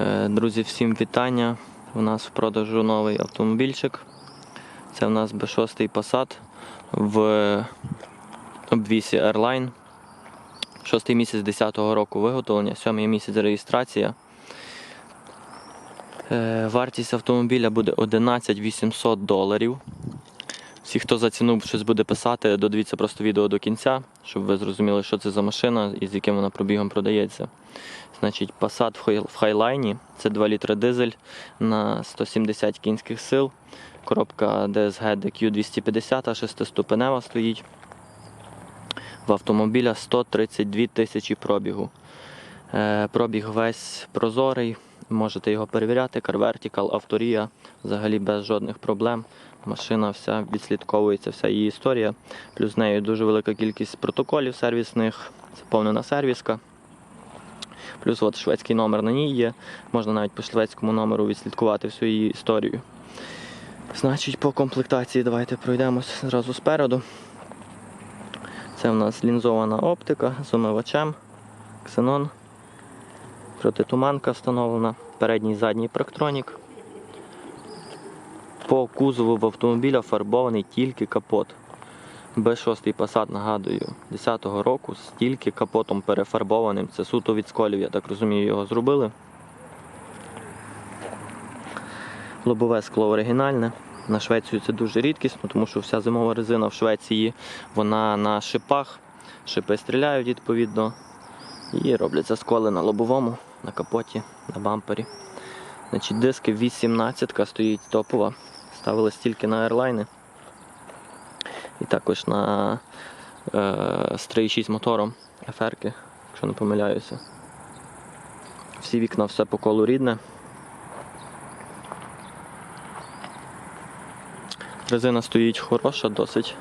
Е, Друзі, всім вітання. У нас в продажу новий автомобільчик. Це в нас B6 Passat в обвісі Airline. Шостий місяць 10-го року виготовлення, сьомий місяць реєстрація. Е, Вартість автомобіля буде 11 800 доларів. Всі, хто за щось буде писати, додивіться просто відео до кінця, щоб ви зрозуміли, що це за машина і з яким вона пробігом продається. Значить, Passat в хайлайні це 2 літри дизель на 170 кінських сил. Коробка DSG DQ250 шестиступенева стоїть. В автомобіля 132 тисячі пробігу. Е, Пробіг весь прозорий, можете його перевіряти. CarVertical, авторія, взагалі без жодних проблем. Машина вся відслідковується, вся її історія. Плюс з нею дуже велика кількість протоколів сервісних, заповнена сервіска. Плюс от шведський номер на ній є. Можна навіть по шведському номеру відслідкувати всю її історію. Значить, по комплектації давайте пройдемось зразу спереду. Це в нас лінзована оптика з омивачем, ксенон, протитуманка встановлена, передній і задній проктронік. По кузову в автомобіля фарбований тільки капот. Б6 Passat, нагадую, 10-го року з тільки капотом перефарбованим. Це суто від сколів, я так розумію, його зробили. Лобове скло оригінальне. На Швецію це дуже рідкісно, тому що вся зимова резина в Швеції вона на шипах. Шипи стріляють відповідно. І робляться сколи на лобовому, на капоті, на бампері. Значить, диски 18 стоїть топова. Ставили стільки на ерлайни. І також на е, з 3.6 мотором FR, якщо не помиляюся. Всі вікна все по колу рідне. Резина стоїть хороша, досить.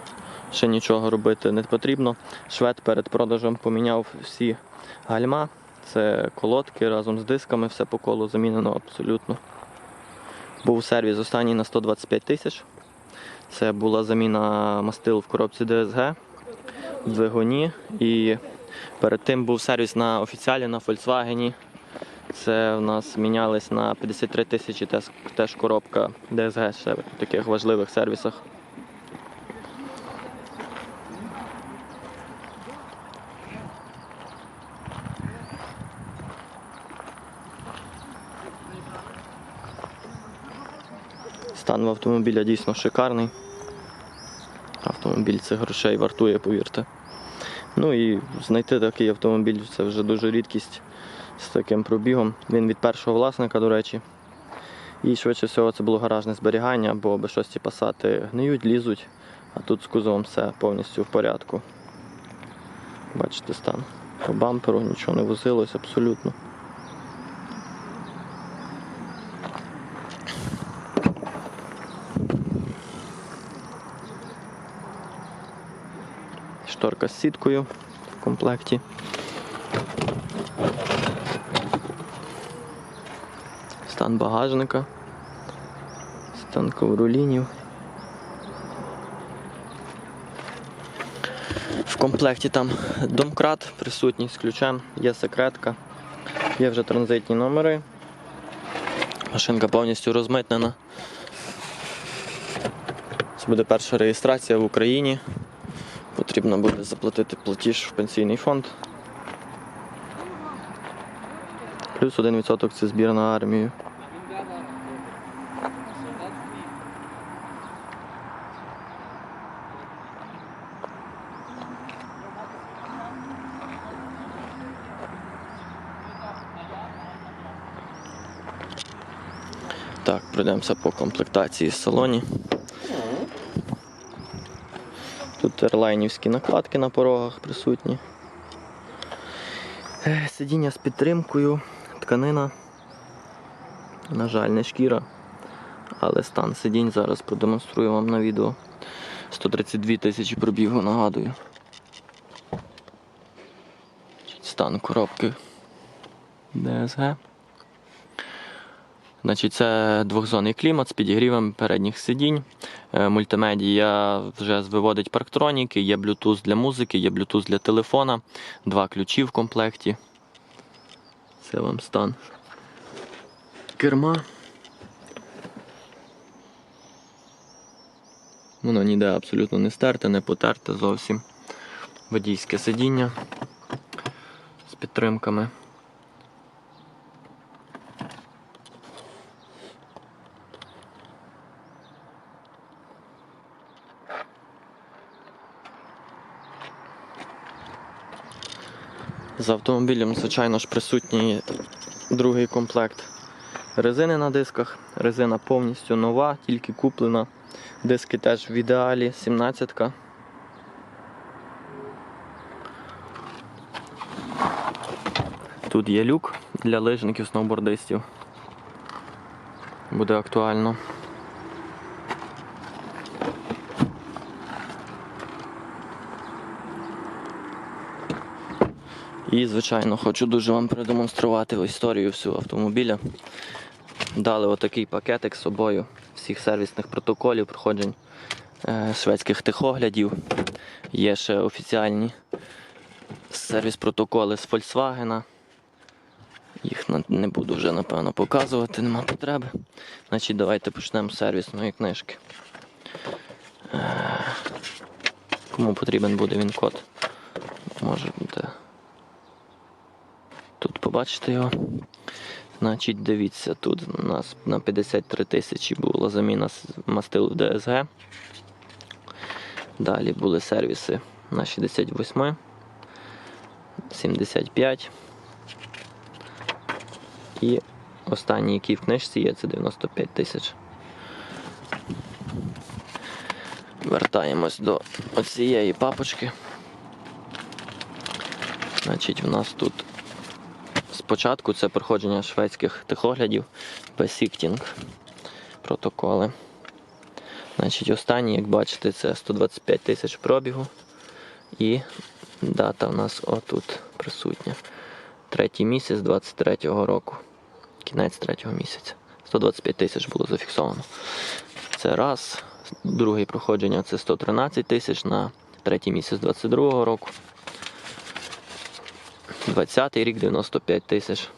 Ще нічого робити не потрібно. Швед перед продажем поміняв всі гальма. Це колодки разом з дисками, все по колу замінено абсолютно. Був сервіс останній на 125 тисяч. Це була заміна мастил в коробці ДСГ, в двигуні. І перед тим був сервіс на офіціалі на Volkswagen. Це в нас мінялись на 53 тисячі теж, коробка ДСГ ще в таких важливих сервісах. Стан в автомобіля дійсно шикарний. Автомобіль цих грошей вартує, повірте. Ну і знайти такий автомобіль це вже дуже рідкість з таким пробігом. Він від першого власника, до речі. І швидше всього це було гаражне зберігання, бо без щось ці пасати гниють, лізуть, а тут з кузовом все повністю в порядку. Бачите стан. По бамперу нічого не возилось абсолютно. Шторка з сіткою в комплекті. Стан багажника, стан ковролінів. В комплекті там домкрат присутній з ключем, є секретка, є вже транзитні номери. Машинка повністю розмитнена. Це буде перша реєстрація в Україні. Потрібно буде заплатити платіж в пенсійний фонд. Плюс 1% це збір на армію. Так, пройдемося по комплектації в салоні. Тут ерлайнівські накладки на порогах присутні. Е, Сидіння з підтримкою, тканина. На жаль, не шкіра, але стан сидінь зараз продемонструю вам на відео. 132 тисячі пробігу, нагадую. Стан коробки DSG. Значить, це двохзонний клімат з підігрівом передніх сидінь. Е, Мультимедія вже виводить парктроніки, є Bluetooth для музики, є Bluetooth для телефона, два ключі в комплекті. Це вам стан. керма. Воно ніде абсолютно не стерте, не потерте зовсім. Водійське сидіння з підтримками. З автомобілем, звичайно ж, присутній другий комплект резини на дисках. Резина повністю нова, тільки куплена. Диски теж в ідеалі, 17-ка. Тут є люк для лижників, сноубордистів. Буде актуально. І, звичайно, хочу дуже вам продемонструвати історію всього автомобіля. Дали отакий пакетик з собою всіх сервісних протоколів, проходжень е, шведських техоглядів. Є ще офіціальні сервіс-протоколи з Volkswagen. Їх не буду вже, напевно, показувати, нема потреби. Значить, давайте почнемо з сервісної книжки. Е, Кому потрібен буде він код? Може бути. Тут побачите його. Значить, дивіться, тут у нас на 53 тисячі була заміна з- мастил в ДСГ. Далі були сервіси на 68, 75. І останній, який в книжці є, це 95 тисяч. Вертаємось до оцієї папочки. Значить, в нас тут Спочатку це проходження шведських техоглядів, Бесіктінг протоколи. Значить, останній, як бачите, це 125 тисяч пробігу. І дата в нас отут присутня. Третій місяць 23-го року. Кінець третього місяця. 125 тисяч було зафіксовано. Це раз. Друге проходження це 113 тисяч на третій місяць 22-го року. 20-й рік 95 тисяч.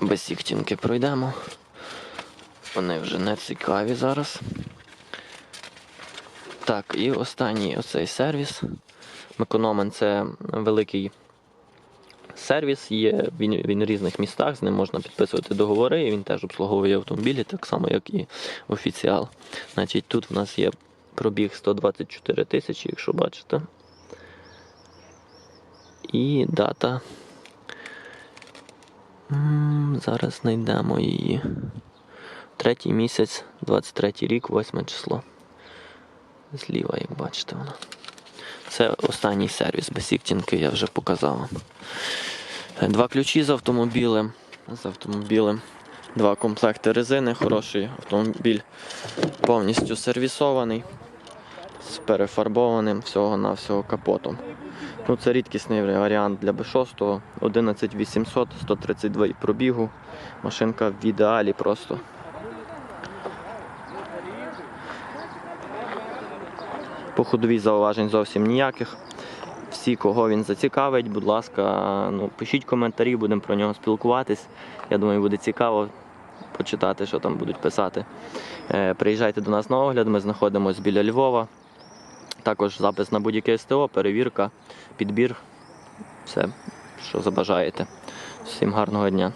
Без сіктінки пройдемо. Вони вже не цікаві зараз. Так, і останній оцей сервіс. Мекономен це великий сервіс, є він, він в різних містах, з ним можна підписувати договори, і він теж обслуговує автомобілі, так само, як і офіціал. Значить, тут в нас є пробіг 124 тисячі, якщо бачите. І дата. Зараз знайдемо її. Третій місяць, 23 рік, 8 число. Зліва, як бачите, вона. Це останній сервіс Бесіктінки, я вже показав. Е, Два ключі з автомобілем. З автомобілем. Два комплекти резини, хороший автомобіль повністю сервісований, з перефарбованим всього-навсього капотом. Ну, це рідкісний варіант для B6, 11800, 132 пробігу. Машинка в ідеалі просто. По ходовій зауважень зовсім ніяких. Всі, кого він зацікавить, будь ласка, ну, пишіть коментарі, будемо про нього спілкуватись. Я думаю, буде цікаво почитати, що там будуть писати. Е, приїжджайте до нас на огляд, ми знаходимося біля Львова. Також запис на будь-яке СТО, перевірка, підбір, все, що забажаєте. Всім гарного дня.